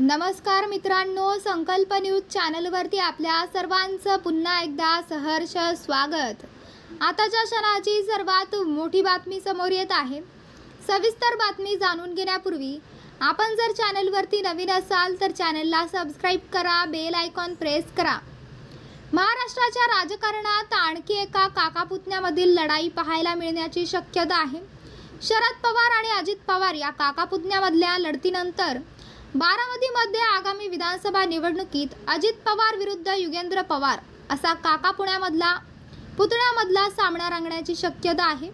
नमस्कार मित्रांनो संकल्प न्यूज चॅनलवरती आपल्या सर्वांचं पुन्हा एकदा सहर्ष स्वागत. आताच्या क्षणाची सर्वात मोठी बातमी समोर येत आहे. सविस्तर बातमी जाणून घेण्यापूर्वी आपण जर चॅनलवरती नवीन असाल तर चॅनलला सबस्क्राईब करा बेल आयकॉन प्रेस करा. महाराष्ट्राच्या राजकारणात आणखी एका काकापुतण्यामधील लढाई पाहायला मिळण्याची शक्यता आहे. शरद पवार आणि अजित पवार या काकापुतण्यामधल्या लढतीनंतर बारामतीमध्ये आगामी विधानसभा निवडणुकीत अजित पवार विरुद्ध युगेंद्र पवार असा काका पुण्यामधला पुतळ्यामधला सामना रंगण्याची शक्यता आहे.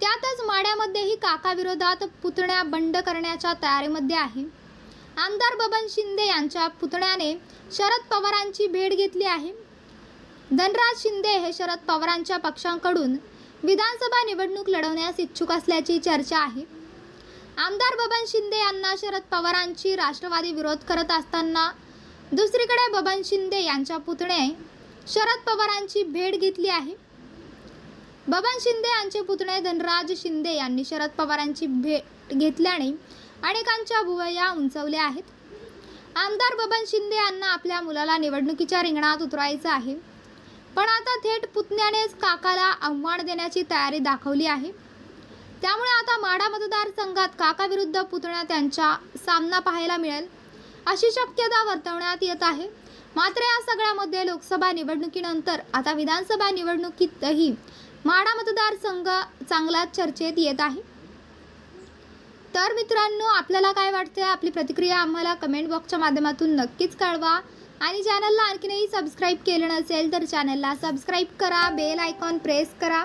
त्यातच माड्यामध्येही काका विरोधात पुतण्या बंड करण्याच्या तयारीमध्ये आहे. आमदार बबन शिंदे यांच्या पुतण्याने शरद पवारांची भेट घेतली आहे. धनराज शिंदे हे शरद पवारांच्या पक्षांकडून विधानसभा निवडणूक लढवण्यास इच्छुक असल्याची चर्चा आहे. आमदार बबन शिंदे यांना शरद पवारांची राष्ट्रवादी विरोध करत असताना दुसरीकडे बबन शिंदे यांच्या पुतणे शरद पवारांची भेट घेतली आहे. बबन शिंदे यांचे पुतणे धनराज शिंदे यांनी शरद पवारांची भेट घेतल्याने अनेकांच्या भुवया उंचवल्या आहेत. आमदार बबन शिंदे यांना आपल्या मुलाला निवडणुकीच्या रिंगणात उतरायचं आहे. पण आता थेट पुतण्यानेच काकाला आव्हान देण्याची तयारी दाखवली आहे. त्यामुळे आता माढा मतदारसंघात काका विरुद्ध पुतण्या त्यांचा सामना पाहायला मिळेल अशी शक्यता वर्तवण्यात येत आहे. मात्र या सगळ्यामध्ये लोकसभा निवडणुकीनंतर आता विधानसभा निवडणुकीतही माढा मतदारसंघ चांगलाच चर्चेत येत आहे. तर मित्रांनो आपल्याला काय वाटते आपली प्रतिक्रिया आम्हाला कमेंट बॉक्सच्या माध्यमातून नक्कीच कळवा. आणि चॅनलला आणखीनही सबस्क्राईब केलं नसेल तर चॅनलला सबस्क्राईब करा बेल आयकॉन प्रेस करा.